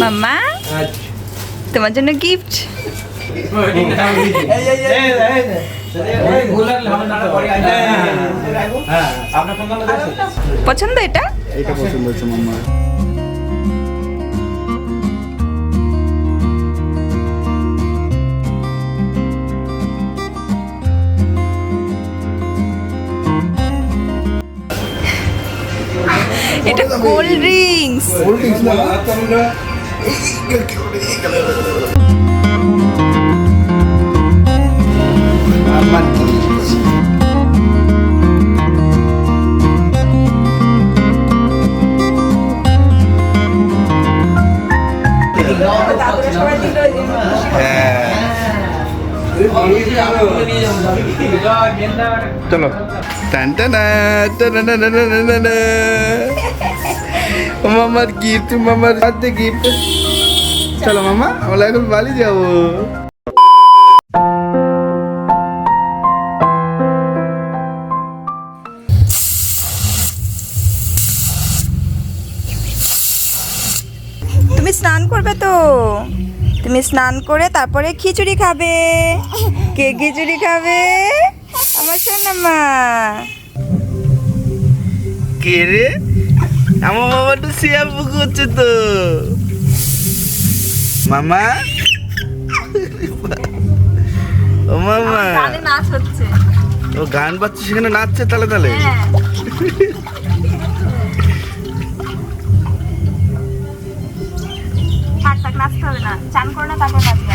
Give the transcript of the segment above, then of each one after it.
মাম্মা তোমার জন্য গিফট পছন্দ এটা এটা পছন্দ হচ্ছে কোল্ড ড্রিঙ্কস চলো টান টানা টানা না না না না না মামার গিফট মামার হাতে গিফট চলো মামা আমরা এখন বালি যাব। তুমি স্নান করবে তো? তুমি স্নান করে তারপরে খিচুড়ি খাবে। কে খিচুড়ি খাবে? আমার শোনা মা কে রে? আমার মামা তো শ্যাম্পু করছে তো মামা ও মামা নাচ হচ্ছে ও গান বাজছে সেখানে নাচছে তালে তালে নাচতে হবে না চান করে না তারপর নাচবে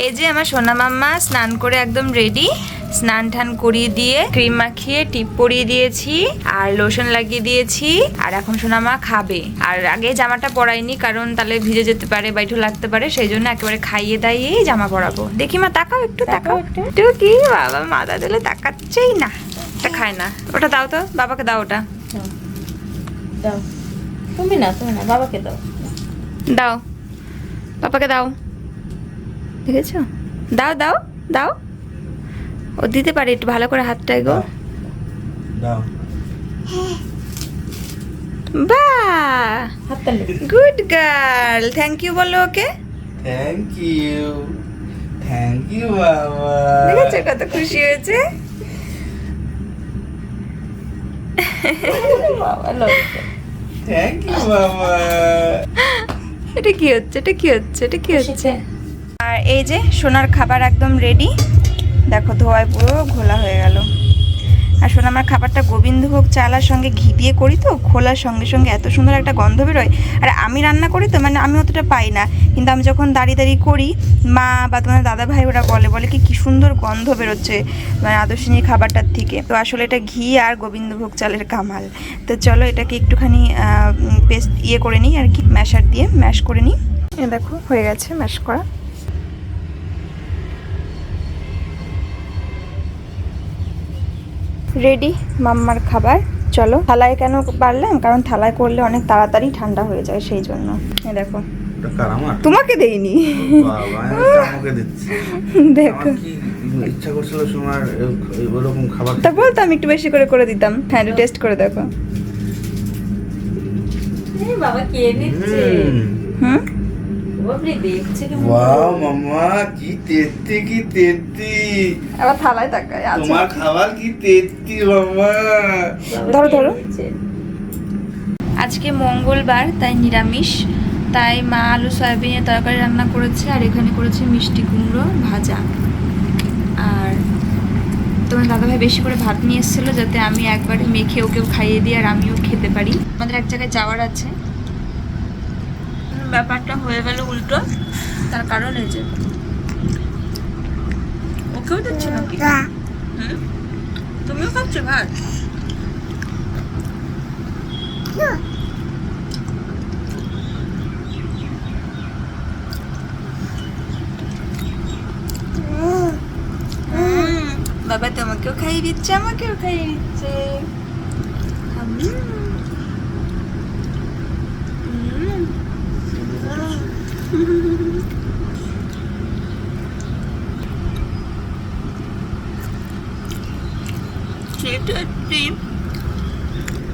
এই যে আমার সোনা মাম্মা স্নান করে একদম রেডি স্নান টান করিয়ে দিয়ে ক্রিম মাখিয়ে টিপ পরিয়ে দিয়েছি আর লোশন লাগিয়ে দিয়েছি আর এখন সোনা মা খাবে। আর আগে জামাটা পরাইনি কারণ তাহলে ভিজে যেতে পারে বাইঠু লাগতে পারে সেই জন্য একেবারে খাইয়ে দাইয়েই জামা পরাবো। দেখি মা তাকাও একটু তাকাও একটু। কি বাবা মাথা দিলে তাকাচ্ছেই না। এটা খায় না। ওটা দাও তো বাবাকে দাও ওটা। দাও। তুমি না তুমি না বাবাকে দাও। দাও। পাপাকে দাও। দেখেছ? দাও দাও দাও। ও দিতে পারে একটু ভালো করে হাতটা গো। দাও। বাহ হাততালি গুড গার্ল। থ্যাংক ইউ বলো ওকে। Thank you. থ্যাংক ইউ বাবা। দেখেছ কত খুশি হয়েছে? বাবা লক্ষ্য থ্যাংক ইউ বাবা এটা কি হচ্ছে? এটা কি হচ্ছে? এটা কি হচ্ছে? আর এই যে সোনার খাবার একদম রেডি দেখো ধোয়ায় পুরো ঘোলা হয়ে গেল। শোনো, আমার খাবারটা গোবিন্দভোগ চালার সঙ্গে ঘি দিয়ে করি তো, খোলার সঙ্গে সঙ্গে এত সুন্দর একটা গন্ধ বেরোয়। আর আমি রান্না করি তো মানে আমি অতটা পাই না। কিন্তু আমি যখন দাঁড়িয়ে দাঁড়িয়ে করি, মা বা তোমার দাদা ভাই ওরা বলে বলে কি কি সুন্দর গন্ধ বেরোচ্ছে মানে আদর্শিনীর খাবারটার থেকে। তো আসলে এটা ঘি আর গোবিন্দভোগ চালের কামাল। তো চলো এটাকে একটুখানি পেস্ট ইয়ে করে নিই আর কি, ম্যাশার দিয়ে ম্যাশ করে নিই। দেখো, হয়ে গেছে ম্যাশ করা। রেডি মাম্মার খাবার। চলো থালায় কেন পারলাম? কারণ থালায় করলে অনেক তাড়াতাড়ি ঠান্ডা হয়ে যায় সেই জন্য। দেখো। ওটা কার আমার? তোমাকে দেইনি। বাবা আমি তো আমাকে দিচ্ছি। দেখো। ইচ্ছা করছিল তোমার ওরকম খাবার তা বলতো আমি একটু বেশি করে করে দিতাম। হ্যাঁ টেস্ট করে দেখো। বাবা কে নিচ্ছে হুম? ওয়াও মাম্মা কি তেত্তি কি তেত্তি আবার থালায় তাকায় আছে তোমার খাবার কি তেত্তি মাম্মা ধরো ধরো আজকে মঙ্গলবার তাই নিরামিষ তাই মা আলু সয়াবিনের তরকারি রান্না করেছে আর এখানে করেছে মিষ্টি কুমড়ো ভাজা আর তোমার দাদাভাই বেশি করে ভাত নিয়ে এসেছিল যাতে আমি একবারে মেখে ওকেও খাইয়ে দিই আর আমিও খেতে পারি। আমাদের এক জায়গায় যাওয়ার আছে। ব্যাপারটা হয়ে গেল উল্টো তার কারণ এই যে। ওকেও দিচ্ছ নাকি? হুম? তুমিও খাচ্ছ ভাত? বাবা তোমাকেও খাইয়ে দিচ্ছে আমাকেও খাইয়ে দিচ্ছে। হাম।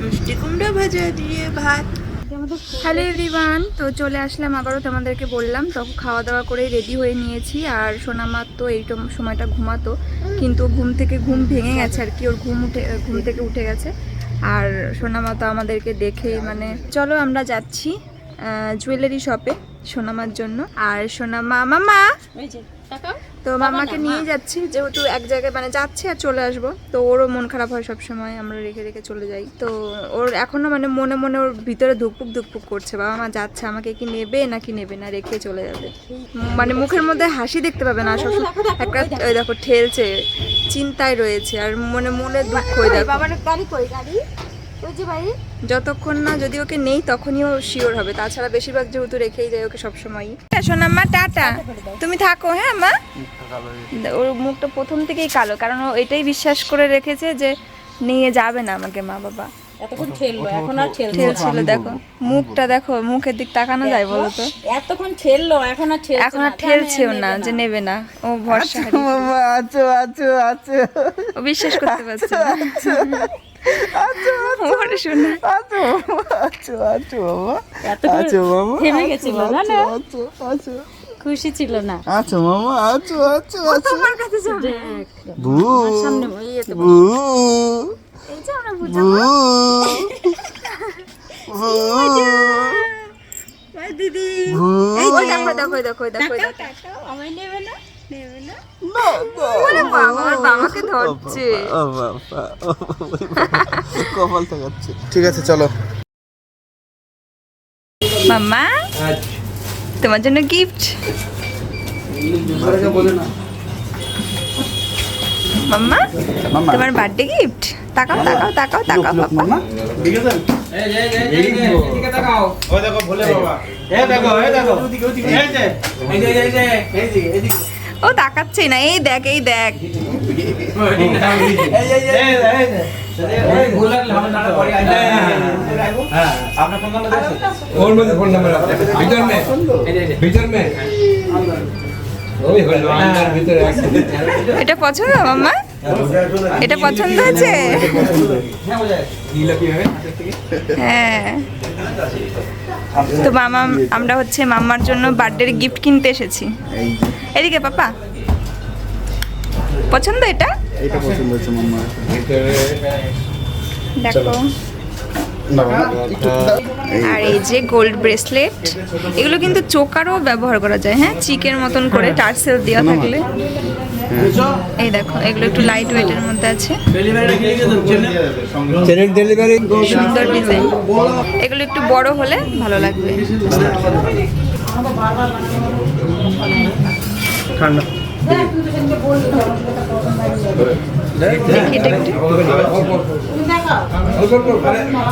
মিষ্টি কুমড়া ভাজা দিয়ে ভাত। হ্যালো এভরিওয়ান, তো চলে আসলাম আবারও তোমাদেরকে বললাম তখন খাওয়া দাওয়া করে রেডি হয়ে নিয়েছি, আর সোনামার তো এই সময়টা ঘুমাতো, কিন্তু ঘুম থেকে ঘুম ভেঙে গেছে আর কি, ওর ঘুম উঠে, ঘুম থেকে উঠে গেছে। আর সোনামা তো আমাদেরকে দেখে মানে চলো আমরা যাচ্ছি জুয়েলারি শপে সোনামার জন্য। আর সোনামা মামা! তো মামাকে নিয়ে যাচ্ছি যেহেতু এক জায়গায় মানে যাচ্ছি আর চলে আসব। তো ওরও মন খারাপ হয় সবসময় আমরা রেখে রেখে চলে যাই। তো ওর এখনও মানে মনে মনে ওর ভিতরে ধুকপুক ধুকপুক করছে। বাবা মা যাচ্ছে আমাকে কি নেবে নাকি নেবে না রেখে চলে যাবে। মানে মুখের মধ্যে হাসি দেখতে পাবে না সব একটা ওই দেখো। ঠেলছে চিন্তায় রয়েছে আর মনে মনে দুঃখ ওই দেখো। যতক্ষণ না যদি ওকে নেই তখনই ও শিওর হবে। তাছাড়া বেশিরভাগ যেহেতু রেখেই যায় ওকে সবসময় সোনাম্মা টাটা। তুমি থাকো হ্যাঁ মা? ওর মুখটা প্রথম থেকেই কালো কারণ ও এটাই বিশ্বাস করে রেখেছে যে নিয়ে যাবে না আমাকে মা বাবা। এতক্ষণ এখন আর দেখো। মুখটা দেখো মুখের দিক তাকানো যায় বলো তো? এতক্ষণ ঠেললো এখন আর ঠেলছে এখন আর ঠেলছেও না যে নেবে না। ও ভরসা আছো আছো আছো ও বিশ্বাস করতে পারছে না। ওরে শোনা। আছো আছো আছো আছো মামা থেমে গেছিল না না? আছো আছো খুশি ছিল না। আছো মামা আছো আছো আছো তোমার কাছে বু সামনে ওই ইয়েতে এই যে আমরা বু। বুঝাবো। দিদি। দেখো দেখো দেখো দেখো দেখো। আমায় নেবে না? কপাল থাকাচ্ছে ঠিক আছে চলো মাম্মা তোমার জন্য গিফট মাম্মা মামা তোমার বার্থডে গিফট তাকাও তাকাও তাকাও তাকাও দেখো বাবা দেখো এ দেখো ও তাকাচ্ছে না এই দেখ এই দেখ। হ্যাঁ। এটা পছন্দ মাম্মা? এটা পছন্দ হয়েছে? হ্যাঁ। হ্যাঁ তো মামা আমরা হচ্ছে মাম্মার জন্য বার্থডের গিফট কিনতে এসেছি। এদিকে পাপা। পছন্দ এটা? এটা পছন্দ মাম্মা দেখো। আর এই যে গোল্ড ব্রেসলেট এগুলো কিন্তু চোকারও ব্যবহার করা যায় হ্যাঁ? চিকের মতন করে টার্সেল দেওয়া থাকলে। এই দেখো এগুলো একটু লাইট ওয়েটের মধ্যে আছে। ডেলিভারি সুন্দর ডিজাইন এগুলো একটু বড় হলে ভালো লাগবে। ঠান্ডা। দেখি এটা একটু।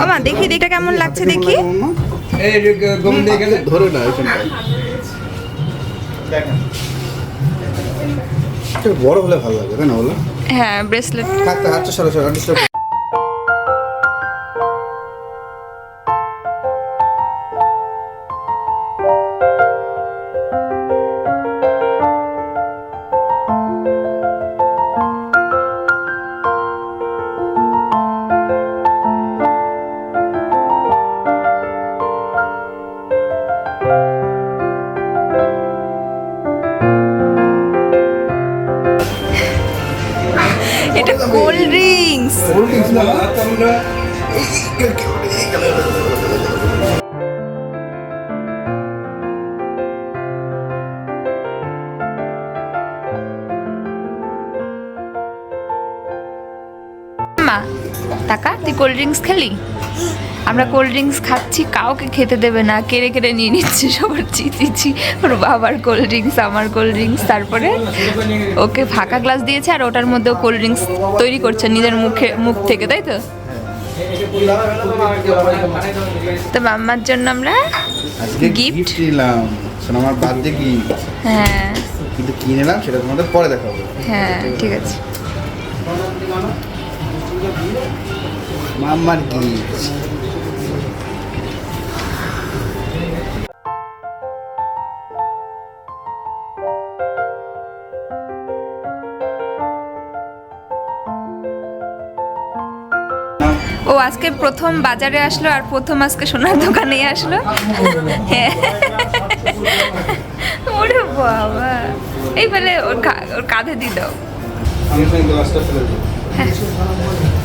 ও মা দেখি এটা কেমন লাগছে দেখি। ধরে না বড় হলে ভালো লাগবে তাই না বলো? হ্যাঁ ব্রেসলেট থাকতে হাতটা সরো সরা মা টাকা তুই কোল্ড ড্রিঙ্কস খেলি? আমরা কোল্ড ড্রিঙ্কস খাচ্ছি কাউকে খেতে দেবে না কেড়ে কেড়ে নিয়ে নিচ্ছে সবার চিচিছি ওর বাবার কোল্ড ড্রিঙ্কস আমার কোল্ড ড্রিঙ্কস তারপরে ওকে ফাঁকা গ্লাস দিয়েছে আর ওটার মধ্যেও কোল্ড ড্রিঙ্কস তৈরি করছে নিজের মুখে মুখ থেকে তাই তো? তো মাম্মার জন্য আমরা গিফট নিলাম আমার বার্থডে গিফট হ্যাঁ। কিন্তু কি নিলাম সেটা তোমাদের পরে দেখাবো। হ্যাঁ ঠিক আছে। মাম্মার গিফট ও আজকে প্রথম বাজারে আসলো আর প্রথম আজকে সোনার দোকানে আসলো। হ্যাঁ। ওরে বাবা। এই বলে ওর ওর কাঁধে দিয়ে দাও। দেবো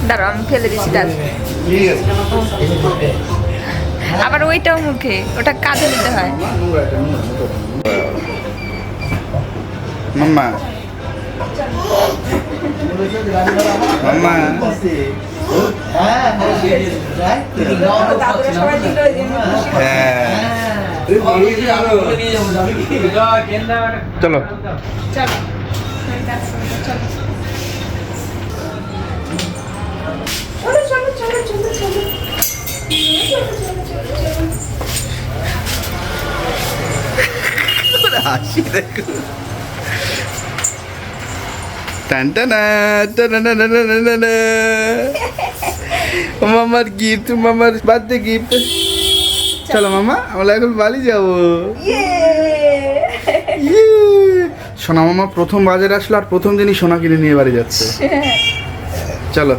দাঁড়াও, আমি ফেলে দিচ্ছি, দাঁড়াও। আবার ওইটাও মুখে, ওটা কাঁধে নিতে হয়। মাম্মা। মাম্মা। হ্যাঁ চলো হাসি দেখো টানটানা টানানানানানানা। ও মামার গিফট মামার বার্থডে গিফট চলো মামা আমরা এখন বালি যাব। ইয়ে। সোনা মামা প্রথম বাজারে আসলো আর প্রথম দিনই সোনা কিনে নিয়ে বাড়ি যাচ্ছে। চলো।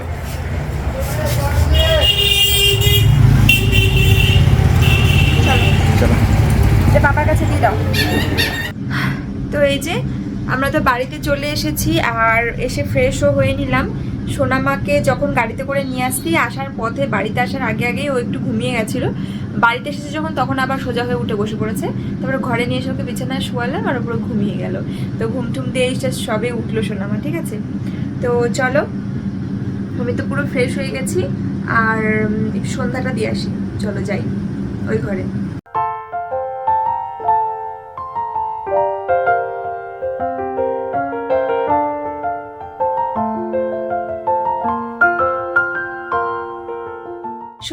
চলো। বাবার কাছে দিয়ে দাও। তো এই যে আমরা তো বাড়িতে চলে এসেছি আর এসে ফ্রেশও হয়ে নিলাম। সোনামাকে যখন গাড়িতে করে নিয়ে আসছি আসার পথে বাড়িতে আসার আগে আগেই ও একটু ঘুমিয়ে গেছিল। বাড়িতে এসেছে যখন, তখন আবার সোজা হয়ে উঠে বসে পড়েছে। তারপরে ঘরে নিয়ে এসে ওকে বিছানায় শোয়ালাম আর ওপরে ঘুমিয়ে গেল। তো ঘুম টুম দিয়ে এসে সবে উঠল সোনামা, ঠিক আছে? তো চলো, আমি তো পুরো ফ্রেশ হয়ে গেছি। আর সন্ধ্যাটা দিয়ে আসি। চলো যাই, ওই ঘরে।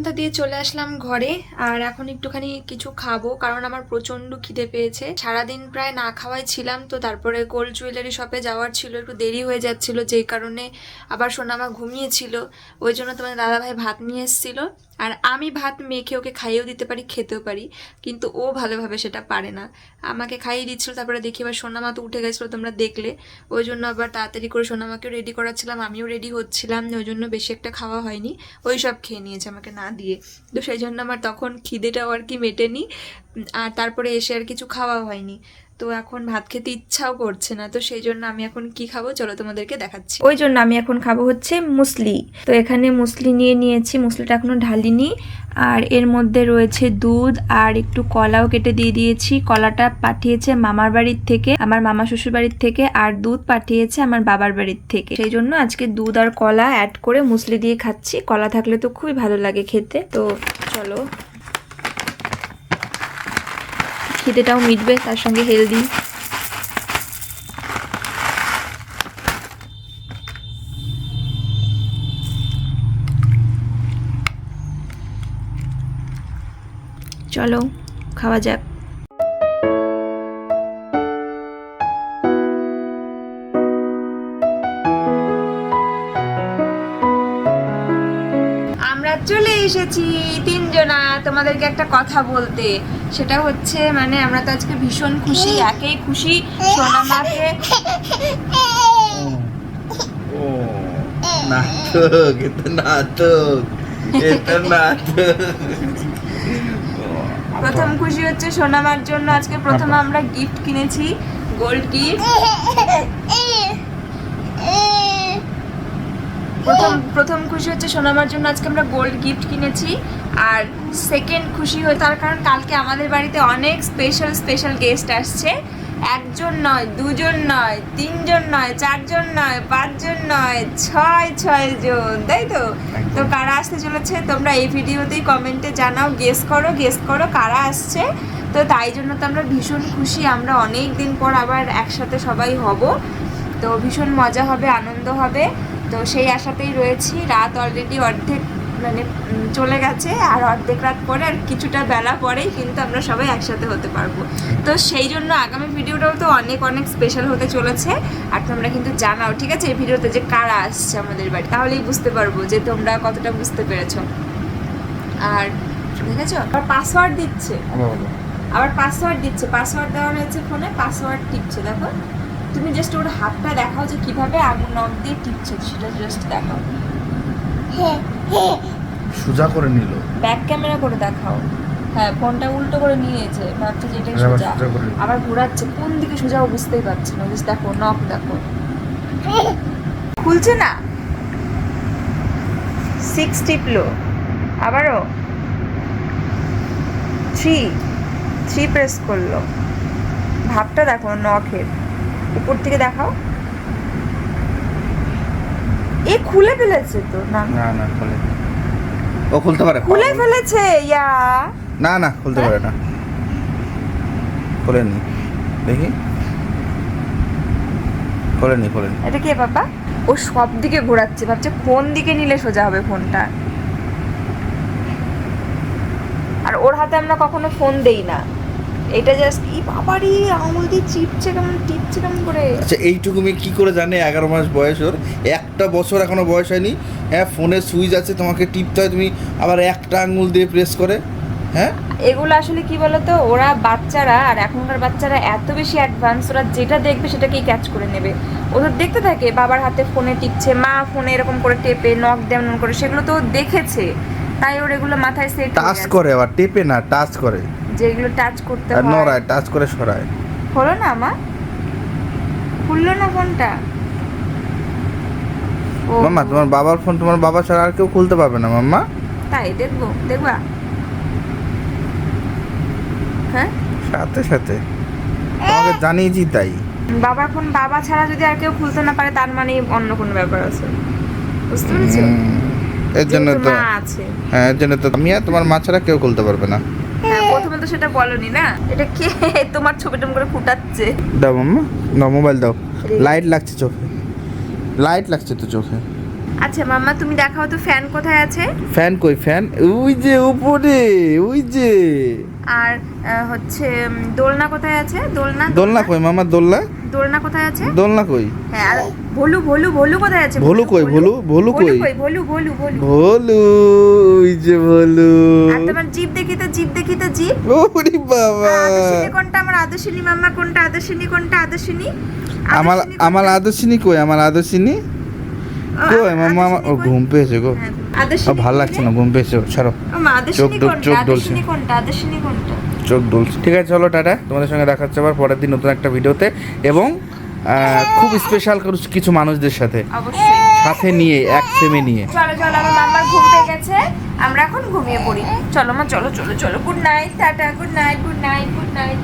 সন্ধ্যা দিয়ে চলে আসলাম ঘরে, আর এখন একটুখানি কিছু খাব, কারণ আমার প্রচণ্ড খিদে পেয়েছে। সারাদিন প্রায় না খাওয়াই ছিলাম, তো তারপরে গোল্ড জুয়েলারি শপে যাওয়ার ছিল, একটু দেরি হয়ে যাচ্ছিল, যেই কারণে আবার সোনামা ঘুমিয়েছিল। ওই জন্য তোমার দাদাভাই ভাত নিয়ে এসেছিল, আর আমি ভাত মেখে ওকে খাইয়েও দিতে পারি, খেতেও পারি, কিন্তু ও ভালোভাবে সেটা পারে না। আমাকে খাইয়ে দিচ্ছিল, তারপরে দেখি এবার সোনামা তো উঠে গেছিল তোমরা দেখলে। ওই জন্য আবার তাড়াতাড়ি করে সোনামাকেও রেডি করাচ্ছিলাম, আমিও রেডি হচ্ছিলাম, ওই জন্য বেশি একটা খাওয়া হয়নি, ওই সব খেয়ে নিয়েছে আমাকে না দিয়ে। তো সেই জন্য আমার তখন খিদেটাও আর কি মেটেনি। আর তারপরে এসে আর কিছু খাওয়া হয়নি। তো এখন ভাত খেতে ইচ্ছাও করছে না, তো সেই জন্য আমি এখন কি খাব চলো তোমাদেরকে দেখাচ্ছি। ওই জন্য আমি এখন খাব হচ্ছে মুসলি। তো এখানে মুসলি নিয়ে নিয়েছি, মুসলিটা এখনও ঢালিনি। আর এর মধ্যে রয়েছে দুধ আর একটু কলাও কেটে দিয়ে দিয়েছি। কলাটা পাঠিয়েছে মামার বাড়ির থেকে, আমার মামা শ্বশুর বাড়ির থেকে, আর দুধ পাঠিয়েছে আমার বাবার বাড়ির থেকে। সেই জন্য আজকে দুধ আর কলা অ্যাড করে মুসলি দিয়ে খাচ্ছি। কলা থাকলে তো খুবই ভালো লাগে খেতে। তো চলো খিদেটাও মিটবে তার সঙ্গে হেলদি চলো খাওয়া যাক। এসেছি তিনজনা তোমাদেরকে একটা কথা বলতে। সেটা হচ্ছে মানে আমরা তো আজকে ভীষণ খুশি একেই খুশি সোনামাকে। ও নাটক এটা নাটক এটা নাটক। প্রথম খুশি হচ্ছে সোনামার জন্য আজকে প্রথম আমরা গিফট কিনেছি গোল্ড গিফট। প্রথম প্রথম খুশি হচ্ছে সোনামার জন্য আজকে আমরা গোল্ড গিফট কিনেছি। আর সেকেন্ড খুশি হয়ে তার কারণ কালকে আমাদের বাড়িতে অনেক স্পেশাল স্পেশাল গেস্ট আসছে। একজন নয় দুজন নয় তিনজন নয় চারজন নয় পাঁচজন নয় ছয় ছয় জন তাই তো? তো কারা আসতে চলেছে তোমরা এই ভিডিওতেই কমেন্টে জানাও গেস করো গেস করো কারা আসছে। তো তাই জন্য তো আমরা ভীষণ খুশি আমরা অনেক দিন পর আবার একসাথে সবাই হব। তো ভীষণ মজা হবে আনন্দ হবে। তো সেই আশাতেই রয়েছি। রাত অলরেডি অর্ধেক মানে চলে গেছে। আর অর্ধেক রাত পরে আর কিছুটা বেলা পরেই কিন্তু আমরা সবাই একসাথে হতে পারব। তো সেই জন্য আগামী ভিডিওটাও তো অনেক অনেক স্পেশাল হতে চলেছে। আর তোমরা কিন্তু জানাও ঠিক আছে? এই ভিডিওতে যে কারা আসছে আমাদের বাড়ি তাহলেই বুঝতে পারব যে তোমরা কতটা বুঝতে পেরেছ। আর দেখেছ? আবার পাসওয়ার্ড দিচ্ছে। আবার পাসওয়ার্ড দিচ্ছে। পাসওয়ার্ড দেওয়া হয়েছে ফোনে পাসওয়ার্ড টিপছে দেখো। তুমি জাস্ট ওর হাতটা দেখাও যে কীভাবে আঙুল নখ দিয়ে টিপছে সেটা জাস্ট দেখাও। সোজা করে নিল। ব্যাক ক্যামেরা করে দেখাও। হ্যাঁ ফোনটা উল্টো করে নিয়েছে ভাবছে যে এটাই সোজা। সোজা আবার ঘোরাচ্ছে কোন দিকে সোজা বুঝতেই পারছে না জাস্ট দেখো নখ দেখো। খুলছে না? সিক্স টিপলো। আবারও। থ্রি থ্রি প্রেস করল। ভাবটা দেখো নখের। উপর থেকে দেখাও। এ খুলে ফেলেছে তো না? না না খুলে ও খুলতে পারে। খুলে ফেলেছে ইয়া। না না খুলতে পারে না। খোলেনি দেখি। খোলেনি খোলেনি এটা কে বাবা? ও সব দিকে ঘোরাচ্ছে ভাবছে কোন দিকে নিলে সোজা হবে ফোনটা। আর ওর হাতে আমরা কখনো ফোন দেই না। এটা জাস্ট ই বাবারি আঙুল দিয়ে চিপছে কেমন টিপছে কেমন করে? আচ্ছা এইটুকু মেয়ে কি করে জানে? এগারো মাস বয়স ওর। একটা বছর এখনও বয়স হয়নি। হ্যাঁ ফোনে সুইচ আছে তোমাকে টিপতে হয় তুমি আবার একটা আঙুল দিয়ে প্রেস করে। হ্যাঁ? এগুলো আসলে কি বলতো ওরা বাচ্চারা আর এখনকার বাচ্চারা এত বেশি অ্যাডভান্স ওরা যেটা দেখবে সেটাকেই ক্যাচ করে নেবে। ওদের দেখতে থাকে বাবার হাতে ফোনে টিপছে মা ফোনে এরকম করে টেপে নখ দেমন করে সেগুলো তো দেখেছে। তাই ওর এগুলো মাথায় সেট টাচ করে আবার টেপে না টাচ করে। যেগুলো টাচ করতে হয়। নড়ায় টাচ করে সরায়। হলো না মা? খুললো না ফোনটা? মাম্মা তোমার বাবার ফোন তোমার বাবা ছাড়া আর কেউ খুলতে পারবে না মাম্মা। তাই দেখব দেখবা। হ্যাঁ? সাথে সাথে। তোমাকে জানিয়েছি তাই। বাবার ফোন বাবা ছাড়া যদি আর কেউ খুলতে না পারে তার মানে অন্য কোনো ব্যাপার আছে। বুঝতে পেরেছ? এর জন্য তো হ্যাঁ এর জন্য তো আর তোমার মা ছাড়া কেউ খুলতে পারবে না। হ্যাঁ প্রথমে তো সেটা বলনি না? এটা কে তোমার ছবি টম করে ফুটাচ্ছে? দাও মাম্মা দাও মোবাইল দাও। লাইট লাগছে চোখে। লাইট লাগছে তো চোখে। আচ্ছা মাম্মা তুমি দেখাও তো ফ্যান কোথায় আছে? ফ্যান কই? ফ্যান? ওই যে উপরে ওই যে। আর হচ্ছে দোলনা কোথায় আছে? দোলনা? দোলনা কই মামা দোলনা? দোলনা কোথায় আছে? দোলনা কই? হ্যাঁ আর ভলু ভলু ভলু কোথায় আছে? ভলু কই? ভলু ভলু কই? ভলু ভলু ভলু। ভলু ওই যে ভলু। আর তোমার জিপ দেখি তো জিপ দেখি তো জিপ? ওরে বাবা। কোনটা? আমার আদর্শিনী মাম্মা কোনটা? আদর্শিনী কোনটা? আদর্শিনী? আমার আমার আদর্শিনী কই? আমার আদর্শিনী? কই? মামা আমার ও ঘুম পেয়েছে গো। হ্যাঁ, ভালো লাগছে না ঘুম পেয়েছে। ছাড়ো। চোখ চোখ ডলছে। কোনটা? আদর্শিনী কোনটা? চোখ দুলছে। ঠিক আছে চলো টাটা। তোমাদের সঙ্গে দেখা হচ্ছে আবার পরের দিন নতুন একটা ভিডিওতে। এবং খুব স্পেশাল কিছু মানুষদের সাথে। সাথে নিয়ে এক ফ্রেমে নিয়ে। চলো চলো আমার মামার ঘুম পেয়ে গেছে। আমরা এখন ঘুমিয়ে পড়ি। চলো মা চলো চলো চলো। Good night tata good night good night good night